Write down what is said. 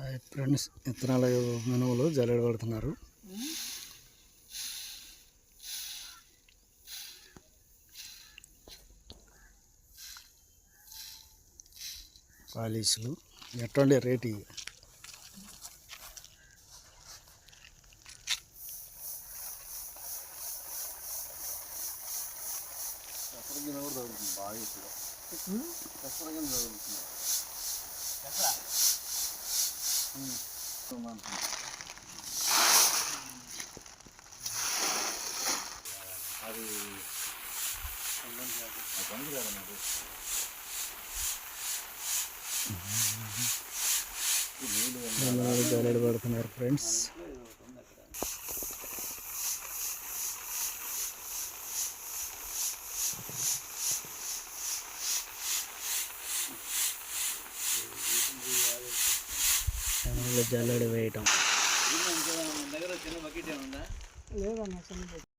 Hi friends విత్తనాల మినుములు జల్లెడ పడుతున్నారు. పాలిసులు ఎట్టుండే రేటు ఇవి? బాగా ఇప్పుడు చదువుతుంది అది బండి కదా నాకు పడుతున్నారు ఫ్రెండ్స్. మినుములు జల్లెడ వేయటం. దగ్గర చిన్న బకెట్ ఏముందా